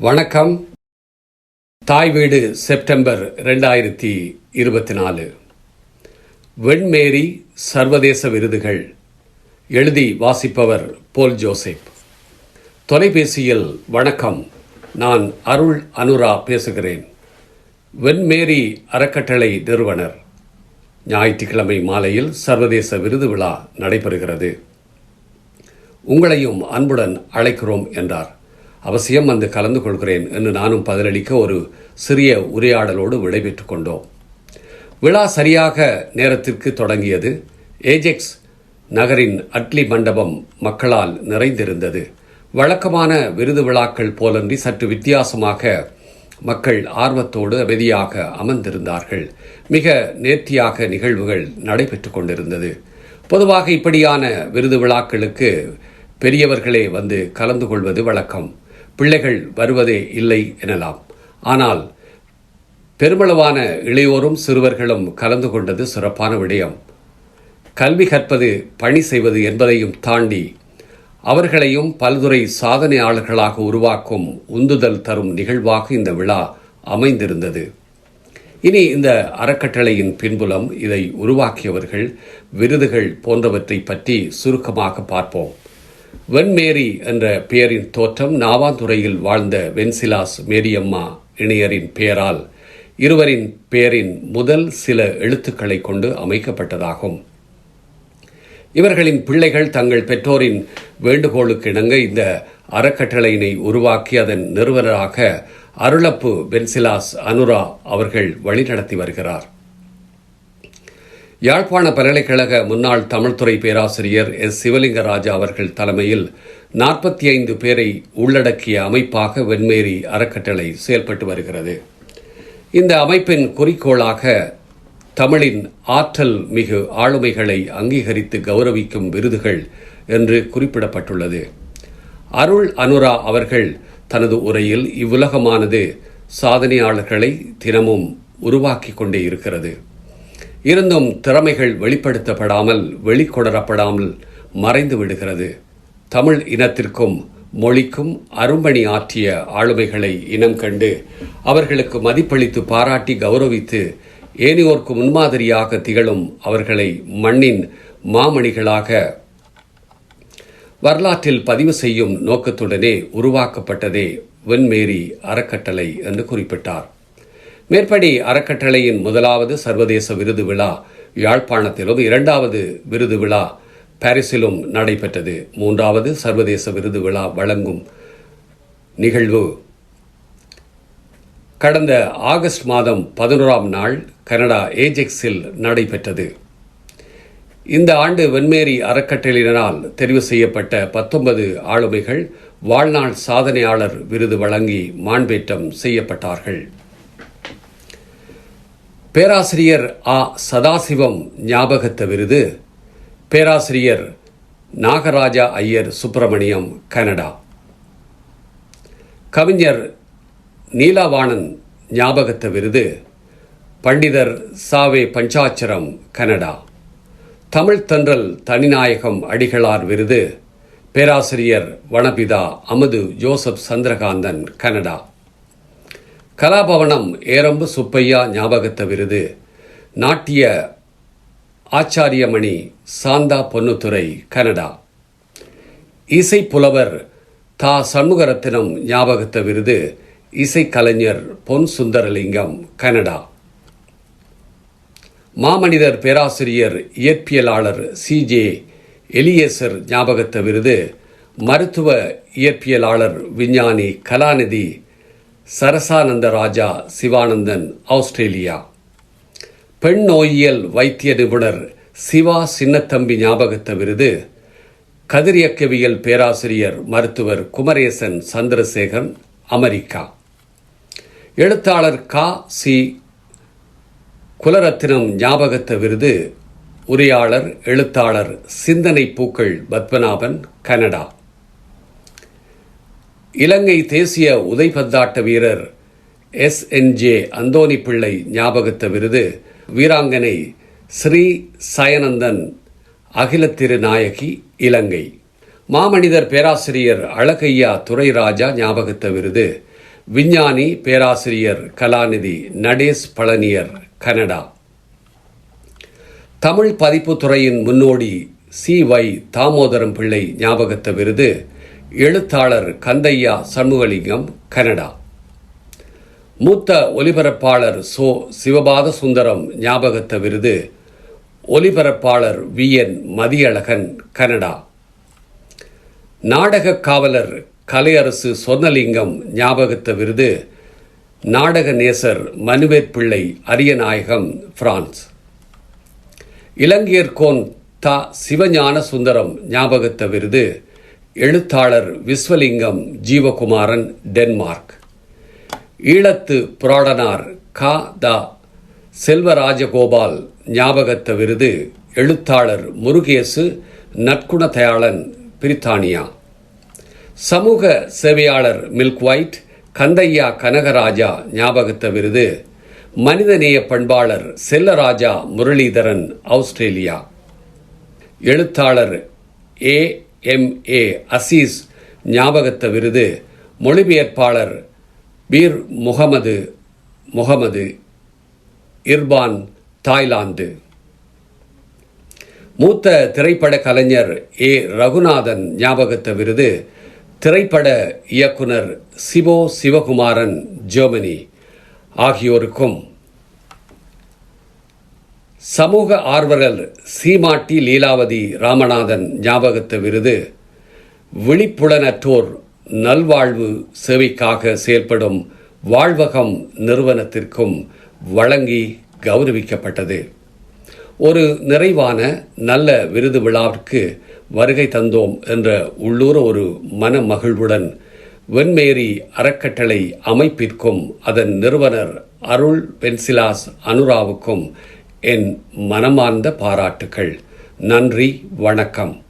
வணக்கம். தாய் வீடு செப்டம்பர் ரெண்டாயிரத்தி இருபத்தி நாலு வெண்மேரி சர்வதேச விருதுகள் எழுதி வாசிப்பவர் போல் ஜோசப். தொலைபேசியில் வணக்கம். நான் அருள் அனுரா பேசுகிறேன். வெண்மேரி அறக்கட்டளை நிறுவனர். ஞாயிற்றுக்கிழமை மாலையில் சர்வதேச விருது விழா நடைபெறுகிறது. உங்களையும் அன்புடன் அழைக்கிறோம் என்றார். அவசியம் வந்து கலந்து கொள்கிறேன் என்று நானும் பதிலளிக்க ஒரு சிறிய உரையாடலோடு விடைபெற்று கொண்டோம். விழா சரியாக நேரத்திற்கு தொடங்கியது. ஏஜெக்ஸ் நகரின் அட்லி மண்டபம் மக்களால் நிறைந்திருந்தது. வழக்கமான விருது விழாக்கள் போலன்றி சற்று வித்தியாசமாக மக்கள் ஆர்வத்தோடு அமைதியாக அமர்ந்திருந்தார்கள். மிக நேர்த்தியாக நிகழ்வுகள் நடைபெற்றுக் கொண்டிருந்தது. பொதுவாக இப்படியான விருது விழாக்களுக்கு பெரியவர்களே வந்து கலந்து கொள்வது வழக்கம். பிள்ளைகள் வருவதே இல்லை எனலாம். ஆனால் பெருமளவான இளையோரும் சிறுவர்களும் கலந்து கொண்டது சிறப்பான விடயம். கல்வி கற்பது பணி செய்வது என்பதையும் தாண்டி அவர்களையும் பல்துறை சாதனையாளர்களாக உருவாக்கும் உந்துதல் தரும் நிகழ்வாக இந்த விழா அமைந்திருந்தது. இனி இந்த அறக்கட்டளையின் பின்புலம் இதை உருவாக்கியவர்கள் விருதுகள் போன்றவற்றை பற்றி சுருக்கமாக பார்ப்போம். வெண்மேரி என்ற பெயரின் தோற்றம் நாவாந்துறையில் வாழ்ந்த வென்சிலாஸ் மேரியம்மா இணையரின் பெயரால் இருவரின் பெயரின் முதல் சில எழுத்துக்களை கொண்டு அமைக்கப்பட்டதாகும். இவர்களின் பிள்ளைகள் தங்கள் பெற்றோரின் வேண்டுகோளுக்கு இணங்க இந்த அறக்கட்டளையினை உருவாக்கி அதன் நிறுவனராக அருளப்பு பென்சிலாஸ் அனுரா அவர்கள் வழிநடத்தி வருகிறார். யாழ்ப்பாண பல்கலைக்கழக முன்னாள் தமிழ்துறை பேராசிரியர் எஸ். சிவலிங்கராஜா அவர்கள் தலைமையில் நாற்பத்தி ஐந்து பேரை உள்ளடக்கிய அமைப்பாக வெண்மேரி அறக்கட்டளை செயல்பட்டு வருகிறது. இந்த அமைப்பின் குறிக்கோளாக தமிழின் ஆற்றல் மிகு ஆளுமைகளை அங்கீகரித்து கௌரவிக்கும் விருதுகள் என்று குறிப்பிடப்பட்டுள்ளது. அருள் அனுரா அவர்கள் தனது உரையில் இவ்வுலகமானது சாதனையாளர்களை தினமும் உருவாக்கி கொண்டே இருக்கிறது. இருந்தும் திறமைகள் வெளிப்படுத்தப்படாமல் வெளிக்கொணரப்படாமல் மறைந்து விடுகிறது. தமிழ் இனத்திற்கும் மொழிக்கும் அரும்பணி ஆற்றிய ஆளுமைகளை இனம் கண்டு அவர்களுக்கு மதிப்பளித்து பாராட்டி கௌரவித்து ஏனையோர்க்கு முன்மாதிரியாக திகழும் அவர்களை மண்ணின் மாமணிகளாக வரலாற்றில் பதிவு செய்யும் நோக்கத்துடனே உருவாக்கப்பட்டதே வெண்மேரி அறக்கட்டளை என்று குறிப்பிட்டார். மேற்படி அறக்கட்டளையின் முதலாவது சர்வதேச விருது விழா யாழ்ப்பாணத்திலும் இரண்டாவது விருது விழா பாரிஸிலும் நடைபெற்றது. மூன்றாவது சர்வதேச விருது விழா வழங்கும் நிகழ்வு கடந்த ஆகஸ்ட் மாதம் பதினோராம் நாள் கனடா ஏஜெக்ஸில் நடைபெற்றது. இந்த ஆண்டு வெண்மேரி அறக்கட்டளையினால் தெரிவு செய்யப்பட்ட பத்தொன்பது ஆளுமைகள் வாழ்நாள் சாதனையாளர் விருது வழங்கி மாண்பேற்றம் செய்யப்பட்டார்கள். பேராசிரியர் ஆ. சதாசிவம் ஞாபகத்த விருது. பேராசிரியர் நாகராஜா ஐயர் சுப்பிரமணியம் கனடா. கவிஞர் நீலாவாணன் ஞாபகத்த விருது. பண்டிதர் சாவே பஞ்சாச்சரம் கனடா. தமிழ் தென்றல் தனிநாயகம் அடிகளார் விருது. பேராசிரியர் வனபிதா அமது ஜோசப் சந்திரகாந்தன் கனடா. கலாபவனம் ஏரம்பு சுப்பையா ஞாபகத்த விருது நாட்டிய ஆச்சாரியமணி சாந்தா பொன்னுத்துறை கனடா. இசை புலவர் தா. சண்முகரத்தினம் ஞாபகத்த விருது இசைக்கலைஞர் பொன் சுந்தரலிங்கம் கனடா. மாமனிதர் பேராசிரியர் இயற்பியலாளர் சி. ஜே. எலியேசர் ஞாபகத்த விருது மருத்துவ இயற்பியலாளர் விஞ்ஞானி கலாநிதி சரசானந்த ராஜா சிவானந்தன் ஆஸ்திரேலியா. பெண் நோயியல் வைத்திய நிபுணர் சிவா சின்னத்தம்பி ஞாபகத்த விருது கதிரியக்கவியல் பேராசிரியர் மருத்துவர் குமரேசன் சந்திரசேகரன் அமெரிக்கா. எழுத்தாளர் கா. சி. குலரத்தினம் ஞாபகத்த விருது உரையாளர் எழுத்தாளர் சிந்தனை பூக்கள் பத்மநாபன் கனடா. இலங்கை தேசிய உதைபந்தாட்ட வீரர் எஸ் என் ஜே அந்தோனி பிள்ளை ஞாபகத்த விருது வீராங்கனை ஸ்ரீ சயனந்தன் அகில திருநாயகி இலங்கை. மாமனிதர் பேராசிரியர் அழகையா துரைராஜா ஞாபகத்த விருது விஞ்ஞானி பேராசிரியர் கலாநிதி நடேஷ் பழனியர் கனடா. தமிழ் பதிப்பு துறையின் முன்னோடி சி வை தாமோதரம் பிள்ளை ஞாபகத்த விருது எழுத்தாளர் கந்தையா சண்முகலிங்கம் கனடா. மூத்த ஒலிபரப்பாளர் சோ சிவபாத சுந்தரம் ஞாபகத்த விருது ஒலிபரப்பாளர் வி. என். மதியழகன் கனடா. நாடக காவலர் கலையரசு சொர்ணலிங்கம் ஞாபகத்த விருது நாடக நேசர் மனுவேற்பிள்ளை அரியநாயகம் பிரான்ஸ். இலங்கையர்கோன் த சிவஞான சுந்தரம் ஞாபகத்த விருது எழுத்தாளர் விஸ்வலிங்கம் ஜீவகுமாரன் டென்மார்க். ஈழத்து புராடனார் கா. த. செல்வராஜகோபால் ஞாபகத்த விருது எழுத்தாளர் முருகேசு நற்குணதயாளன் பிரித்தானியா. சமூக சேவையாளர் மில்க் ஒயிட் கந்தையா கனகராஜா ஞாபகத்த விருது மனிதநேய பண்பாளர் செல்லராஜா முரளிதரன் ஆஸ்திரேலியா. எழுத்தாளர் ஏ. எம். ஏ. அசீஸ் ஞாபகத்த விருது மொழிபெயர்ப்பாளர் பீர் முகமது முகமது இர்பான் தாய்லாந்து. மூத்த திரைப்பட கலைஞர் ஏ. ரகுநாதன் ஞாபகத்த விருது திரைப்பட இயக்குனர் சிவோ சிவகுமாரன் ஜெர்மனி. ஆகியோருக்கும் சமூக ஆர்வலர் சீமாட்டி லீலாவதி ராமநாதன் ஞாபகத்த விருது. விழிப்புலனற்றோர் நல்வாழ்வு சேவைக்காக செயல்படும் வாழ்வகம் நிறுவனத்திற்கும் வழங்கி கௌரவிக்கப்பட்டது. ஒரு நிறைவான நல்ல விருது விழாவிற்கு வருகை தந்தோம் என்ற உள்ளூர ஒரு மன மகிழ்வுடன் வெண்மேரி அறக்கட்டளை அமைப்பிற்கும் அதன் நிறுவனர் அருள் பென்சிலாஸ் அனுராவுக்கும் என் மனமார்ந்த பாராட்டுக்கள். நன்றி வணக்கம்.